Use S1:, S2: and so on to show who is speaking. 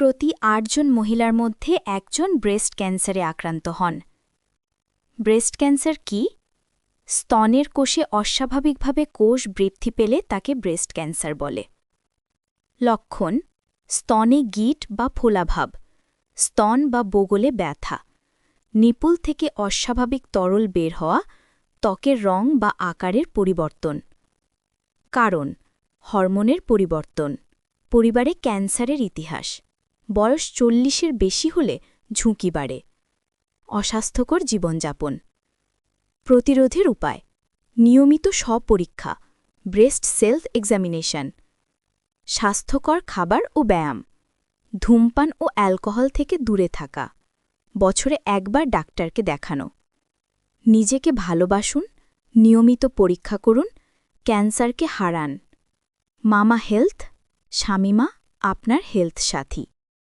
S1: প্রতি আটজন মহিলার মধ্যে একজন ব্রেস্ট ক্যান্সারে আক্রান্ত হন। ব্রেস্ট ক্যান্সার কি? স্তনের কোষে অস্বাভাবিকভাবে কোষ বৃদ্ধি পেলে তাকে ব্রেস্ট ক্যান্সার বলে। লক্ষণ, স্তনে গিট বা ফোলাভাব, স্তন বা বগলে ব্যথা, নিপুল থেকে অস্বাভাবিক তরল বের হওয়া, ত্বকের রং বা আকারের পরিবর্তন। কারণ, হরমোনের পরিবর্তন, পরিবারে ক্যান্সারের ইতিহাস। বয়স চল্লিশের বেশি হলে ঝুঁকি বাড়ে। অস্বাস্থ্যকর জীবনযাপন। প্রতিরোধের উপায়। নিয়মিত স্বপরীক্ষা। Breast self examination. স্বাস্থ্যকর খাবার ও ব্যায়াম। ধূমপান ও অ্যালকোহল থেকে দূরে থাকা। বছরে একবার ডাক্তারকে দেখানো। নিজেকে ভালোবাসুন, নিয়মিত পরীক্ষা করুন, ক্যান্সারকে হারান। মামা হেলথ শামিমা আপনার হেলথ সাথী।